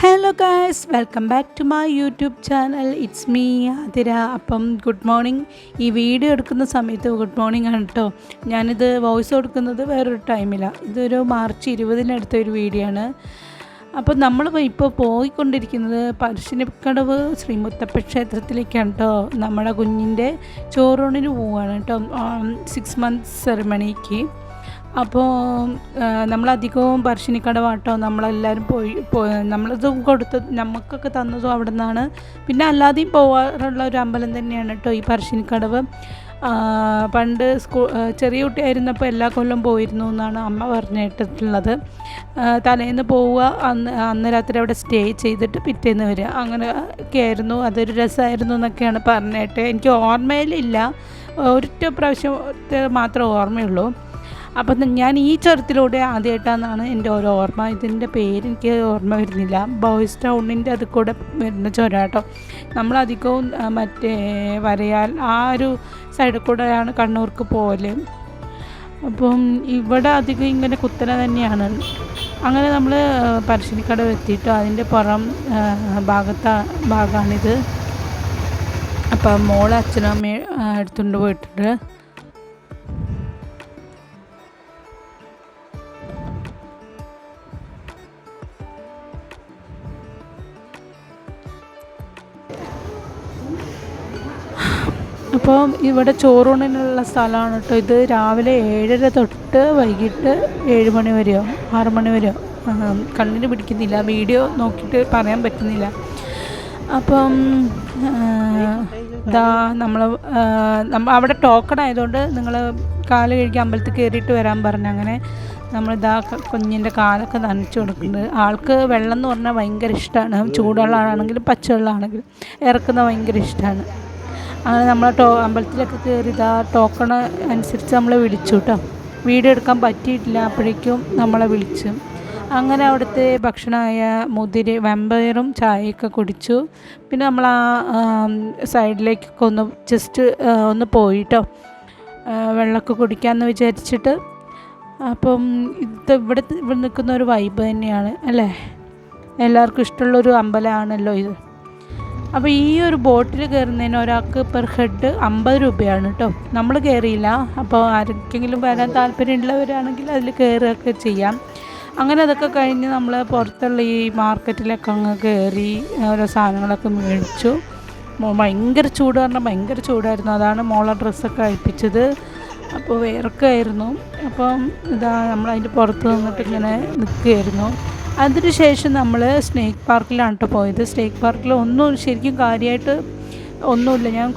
Hello guys welcome back to my YouTube channel it's me Athira അപ്പം good morning ഈ video എടുക്കുന്ന സമയത്ത് good morning ആണ് കേട്ടോ ഞാനിത് വോയിസ് കൊടുക്കുന്നത് വേറൊരു ടൈമിലാണ് ഇതൊരു മാർച്ച് ഇരുപതിനടുത്ത ഒരു വീഡിയോ ആണ്. അപ്പോൾ നമ്മൾ ഇപ്പോൾ പോയിക്കൊണ്ടിരിക്കുന്നത് പരശ്ശിനിക്കടവ് ശ്രീമുത്തപ്പ ക്ഷേത്രത്തിലേക്കാണ് കേട്ടോ നമ്മുടെ കുഞ്ഞിന്റെ ചോറൂണിന് പോവുകയാണ് കേട്ടോ സിക്സ് മന്ത്സ് സെറിമണിക്ക് അപ്പോൾ നമ്മളധികവും പറശ്ശിനിക്കടവാട്ടോ നമ്മളെല്ലാവരും പോയി നമ്മളത് കൊടുത്ത് നമുക്കൊക്കെ തന്നതും അവിടെ നിന്നാണ് പിന്നെ അല്ലാതെയും പോകാറുള്ള ഒരു അമ്പലം തന്നെയാണ് കേട്ടോ ഈ പറശ്ശിനിക്കടവ്. പണ്ട് സ്കൂൾ ചെറിയ കുട്ടിയായിരുന്നപ്പോൾ എല്ലാ കൊല്ലം പോയിരുന്നു എന്നാണ് അമ്മ പറഞ്ഞിട്ടുള്ളത്. തലേന്ന് പോവുക അന്ന് അന്ന് രാത്രി അവിടെ സ്റ്റേ ചെയ്തിട്ട് പിറ്റേന്ന് വരിക. അങ്ങനെ ഒക്കെ ആയിരുന്നു അതൊരു രസമായിരുന്നു എന്നൊക്കെയാണ് പറഞ്ഞിട്ട്. എനിക്ക് ഓർമ്മയിലില്ല. ഒരൊറ്റ പ്രാവശ്യം മാത്രമേ ഓർമ്മയുള്ളൂ. അപ്പം ഞാൻ ഈ ചുരത്തിലൂടെ ആദ്യമായിട്ടാണെന്നാണ് എന്റെ ഓരോ ഓർമ്മ. ഇതിന്റെ പേര് എനിക്ക് ഓർമ്മ വരുന്നില്ല. ബോയ്സ് ടൗണിന്റെ അത് കൂടെ വരുന്ന ചുരം നമ്മളധികവും മറ്റേ വരയാൽ ആ ഒരു സൈഡിൽ കൂടെയാണ് കണ്ണൂർക്ക് പോകൽ അപ്പം ഇവിടെ അധികം ഇങ്ങനെ കുത്തന തന്നെയാണ്. അങ്ങനെ നമ്മൾ പരശ്ശിനിക്കടവ് എത്തിയിട്ട് അതിന്റെ പുറം ഭാഗത്ത ഭാഗമാണിത് അപ്പം മോളെ അച്ഛനും അമ്മയും എടുത്തുകൊണ്ട് പോയിട്ടുണ്ട്. അപ്പോൾ ഇവിടെ ചോറൂണിനുള്ള സ്ഥലമാണ് കേട്ടോ ഇത്. രാവിലെ ഏഴര തൊട്ട് വൈകിട്ട് ഏഴ് മണി വരെയോ ആറ് മണി വരെയോ. കണ്ണിന് പിടിക്കുന്നില്ല. വീഡിയോ നോക്കിയിട്ട് പറയാൻ പറ്റുന്നില്ല. അപ്പം ഇതാ നമ്മൾ നമ്മൾ അവിടെ ടോക്കൺ ആയതുകൊണ്ട് നിങ്ങൾ കാൽ കഴുകി അമ്പലത്തിൽ കയറിയിട്ട് വരാൻ പറഞ്ഞു. അങ്ങനെ നമ്മൾ നമ്മളിതാ കുഞ്ഞിന്റെ കാലൊക്കെ നനച്ചു കൊടുക്കുന്നുണ്ട്. ആൾക്ക് വെള്ളം എന്ന് പറഞ്ഞാൽ ഭയങ്കര ഇഷ്ടമാണ് ചൂടുവെള്ളമാണെങ്കിലും പച്ചവെള്ളമാണെങ്കിലും ഇറക്കുന്നത് ഭയങ്കര ഇഷ്ടമാണ് അങ്ങനെ നമ്മൾ ടോ അമ്പലത്തിലൊക്കെ കയറി ഇതാ ടോക്കൺ അനുസരിച്ച് നമ്മളെ വിളിച്ചു കേട്ടോ വീഡിയോ എടുക്കാൻ പറ്റിയിട്ടില്ല അപ്പോഴേക്കും നമ്മളെ വിളിച്ചു. അങ്ങനെ അവിടുത്തെ ഭക്ഷണമായ മുതിരി വെമ്പയറും ചായയൊക്കെ കുടിച്ചു. പിന്നെ നമ്മൾ ആ സൈഡിലേക്കൊക്കെ ഒന്ന് ജസ്റ്റ് ഒന്ന് പോയിട്ടോ വെള്ളമൊക്കെ കുടിക്കാമെന്ന് വിചാരിച്ചിട്ട്. അപ്പം ഇത് ഇവിടെ ഇവിടെ നിൽക്കുന്ന ഒരു വൈബ് തന്നെയാണ് അല്ലേ? എല്ലാവർക്കും ഇഷ്ടമുള്ളൊരു അമ്പലമാണല്ലോ ഇത്. അപ്പോൾ ഈ ഒരു ബോട്ടിൽ കയറുന്നതിന് ഒരാൾക്ക് പെർ ഹെഡ് അമ്പത് രൂപയാണ് കേട്ടോ നമ്മൾ കയറിയില്ല. അപ്പോൾ ആർക്കെങ്കിലും വരാൻ താല്പര്യമുള്ളവരാണെങ്കിൽ അതിൽ കയറുകയൊക്കെ ചെയ്യാം. അങ്ങനെ അതൊക്കെ കഴിഞ്ഞ് നമ്മൾ പുറത്തുള്ള ഈ മാർക്കറ്റിലൊക്കെ അങ്ങ് കയറി ഓരോ സാധനങ്ങളൊക്കെ മേടിച്ചു. ഭയങ്കര ചൂട് പറഞ്ഞാൽ ഭയങ്കര ചൂടായിരുന്നു. അതാണ് മോളെ ഡ്രസ്സൊക്കെ അഴിപ്പിച്ചത്. അപ്പോൾ വേർക്കായിരുന്നു അപ്പം ഇതാ നമ്മൾ അതിന്റെ പുറത്ത് നിന്നിട്ട് ഇങ്ങനെ നിൽക്കുകയായിരുന്നു. അതിനുശേഷം നമ്മൾ സ്നേക്ക് പാർക്കിലാണ് പോയത്. സ്നേക്ക് പാർക്കിൽ ഒന്നും ശരിക്കും കാര്യമായിട്ട് ഒന്നുമില്ല. ഞാൻ